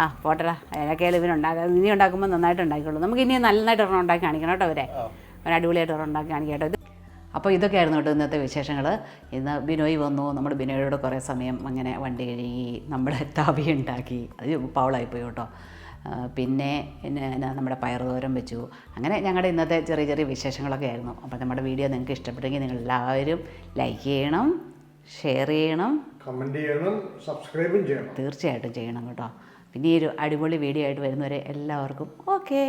ആ പോട്ടടാ. അതിനൊക്കെയാലും ഇവനുണ്ടാക്കാം ഇനി ഉണ്ടാക്കുമ്പോൾ നന്നായിട്ട് ഉണ്ടാക്കിയുള്ളൂ നമുക്ക് ഇനി നന്നായിട്ട് ഒരെണ്ണം ഉണ്ടാക്കി കാണിക്കണം കേട്ടോ അവരെ. അവൻ അടിപൊളിയായിട്ട് ഒരെണ്ണം ഉണ്ടാക്കി കാണിക്കാം കേട്ടോ. അപ്പോൾ ഇതൊക്കെയായിരുന്നു കേട്ടോ ഇന്നത്തെ വിശേഷങ്ങൾ ഇന്ന് ബിനോയ് വന്നു. നമ്മൾ ബിനോയോട് കുറേ സമയം അങ്ങനെ വണ്ടി കഴുകി നമ്മുടെ തവി ഉണ്ടാക്കി. അത് പവളായിപ്പോയി കേട്ടോ. പിന്നെ നമ്മുടെ പയറുതോരം വെച്ചു. അങ്ങനെ ഞങ്ങളുടെ ഇന്നത്തെ ചെറിയ ചെറിയ വിശേഷങ്ങളൊക്കെ ആയിരുന്നു. അപ്പോൾ നമ്മുടെ വീഡിയോ നിങ്ങൾക്ക് ഇഷ്ടപ്പെട്ടെങ്കിൽ നിങ്ങൾ എല്ലാവരും ലൈക്ക് ചെയ്യണം ഷെയർ ചെയ്യണം കമന്റ് ചെയ്യണം സബ്സ്ക്രൈബും ചെയ്യണം. തീർച്ചയായിട്ടും ചെയ്യണം കേട്ടോ. പിന്നെ ഈ ഒരു അടിപൊളി വീഡിയോ ആയിട്ട് വരുന്നവരെ എല്ലാവർക്കും ഓക്കേ